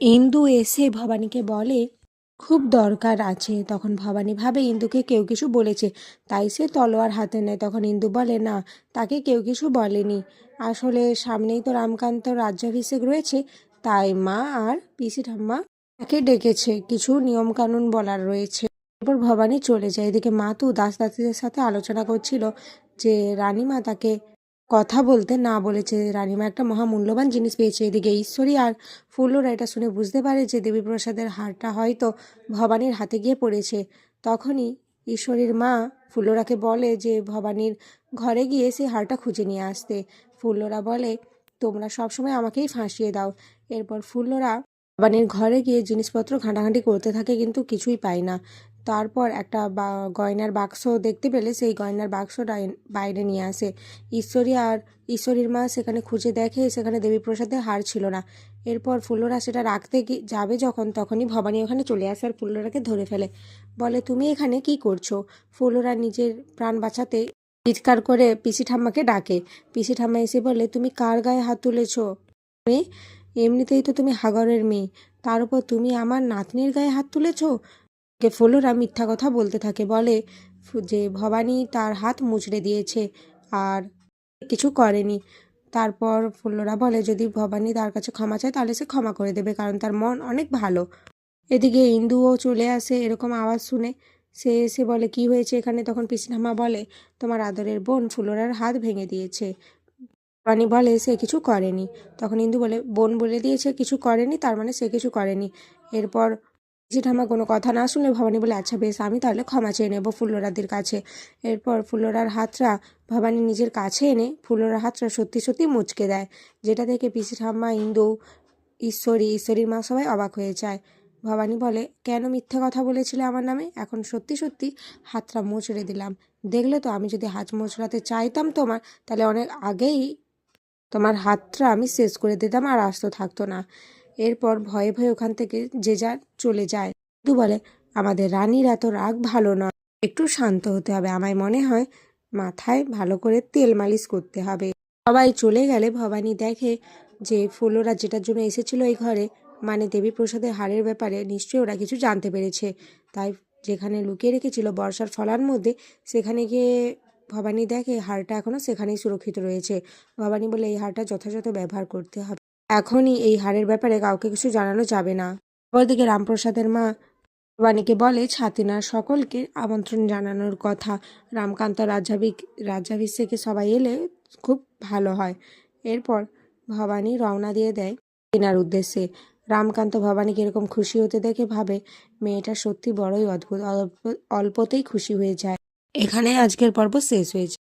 ইন্দু এসে ভবানীকে বলে, খুব দরকার আছে। তখন ভবানী ভাবে ইন্দুকে কেউ কিছু বলেছে। তাই সে তলোয়ার হাতে নেয়। তখন ইন্দু বলে, না, তাকে কেউ কিছু বলেনি। আসলে সামনেই তো রামকান্ত রাজ্যাভিষেক রয়েছে। তাই মা আর পিসি ঠাম্মা তাকে ডেকেছে। কিছু নিয়মকানুন বলার রয়েছে। এরপর ভবানী চলে যায়। এদিকে মা তো দাস দাসীদের সাথে আলোচনা করছিল যে, রানীমা তাকে কথা বলতে না বলেছে। রানীমা একটা মহামূল্যবান জিনিস পেয়েছে এদিকে। ঈশ্বরী আর ফুলোরা এটা শুনে বুঝতে পারে যে দেবীপ্রসাদের হারটা হয়তো ভবানীর হাতে গিয়ে পড়েছে। তখনই ঈশ্বরীর মা ফুলোরাকে বলে যে ভবানীর ঘরে গিয়ে সেই হারটা খুঁজে নিয়ে আসতে। ফুল্লরা বলে, তোমরা সবসময় আমাকেই ফাঁসিয়ে দাও। এরপর ফুল্লরা ভবানীর ঘরে গিয়ে জিনিসপত্র ঘাঁটাঘাঁটি করতে থাকে কিন্তু কিছুই পায় না। তারপর একটা গয়নার বাক্স দেখতে পেলে সেই গয়নার বাক্সটা বাইরে নিয়ে আসে। ঈশ্বরী আর ঈশ্বরীর মা সেখানে খুঁজে দেখে, সেখানে দেবীপ্রসাদের হার ছিল না। এরপর ফুল্লরা সেটা রাখতে যাবে যখন, তখনই ভবানী ওখানে চলে আসে আর ফুল্লরাকে ধরে ফেলে। বলে, তুমি এখানে কি করছ? ফুল্লরা নিজের প্রাণ বাঁচাতে চিৎকার করে পিসি ঠাম্মাকে ডাকে। পিসি ঠাম্মা এসে বলে, তুমি কার গায়ে হাত তুলেছো? এমনিতেই তো তুমি হাগরের মেয়ে। তার উপর তুমি আমার নাতনির গায়ে হাত তুলেছো? কে ফুলোরা মিথ্যা কথা বলতে থাকে। বলে যে ভবানী তার হাত মুচড়ে দিয়েছে আর কিছু করেনি। তারপর ফুল্লরা বলে, যদি ভবানী তার কাছে ক্ষমা চায় তাহলে সে ক্ষমা করে দেবে, কারণ তার মন অনেক ভালো। এদিকে ইন্দুও চলে আসে এরকম আওয়াজ শুনে। সে এসে বলে, কি হয়েছে এখানে? তখন পিসিনামা বলে, তোমার আদরের বোন ফুলোরার হাত ভেঙে দিয়েছে। ভবানী বলে, সে কিছু করেনি। তখন ইন্দু বলে, বোন বলে দিয়েছে, কিছু করেনি, তার মানে সে কিছু করেনি। এরপর ঠাম্মা কোনো কথা না শুনলে ভবানী বলে আচ্ছা বেশ, আমি তাহলে ক্ষমা চেয়ে নেব ফুল্লরাদের কাছে। এরপর ফুল্লরার হাতটা ভবানী নিজের কাছে এনে ফুল্লরার হাতটা সত্যি সত্যি মুচকে দেয়, যেটা দেখে পিসি ঠাম্মা ইন্দু, ঈশ্বরী, ঈশ্বরীর মা সবাই অবাক হয়ে যায়। ভবানী বলে, কেন মিথ্যে কথা বলেছিলে আমার নামে? এখন সত্যি সত্যি হাতটা মুচড়ে দিলাম। দেখলে তো আমি যদি হাত মোচড়াতে চাইতাম তোমার, তাহলে অনেক আগেই তোমার হাতটা আমি শেষ করে দিতাম আর আস্ত থাকতো না। এরপর ভয়ে ভয়ে ওখান থেকে যে যার চলে যায়। কিন্তু বলে, আমাদের রানীর এত রাগ ভালো নয়। একটু শান্ত হতে হবে। আমায় মনে হয় মাথায় ভালো করে তেল মালিশ করতে হবে। সবাই চলে গেলে ভবানী দেখে যে ফুলোরা যেটার জন্য এসেছিল এই ঘরে মানে দেবী প্রসাদের হারের ব্যাপারে নিশ্চয়ই ওরা কিছু জানতে পেরেছে। তাই যেখানে লুকিয়ে রেখেছিল বর্ষার ফলার মধ্যে, সেখানে গিয়ে ভবানী দেখে হারটা এখনও সেখানেই সুরক্ষিত রয়েছে। ভবানী বলে, এই হারটা যথাযথ ব্যবহার করতে হবে। এখনই এই হারের ব্যাপারে কাউকে কিছু জানানো যাবে না। অপরদিকে রামপ্রসাদের মা ভবানীকে বলে, ছাতিনার সকলকে আমন্ত্রণ জানানোর কথা। রামকান্ত রাজ্যাভিক রাজ্যাভিষেকে সবাই এলে খুব ভালো হয়। এরপর ভবানী রওনা দিয়ে দেয় ছাতিনার উদ্দেশ্যে। রামকান্ত ভবানীকে এরকম খুশি হতে দেখে ভাবে, মেয়েটা সত্যি বড়ই অদ্ভুত, অল্প অল্পতেই খুশি হয়ে যায়। এখানে আজকের পর্ব শেষ হয়েছে।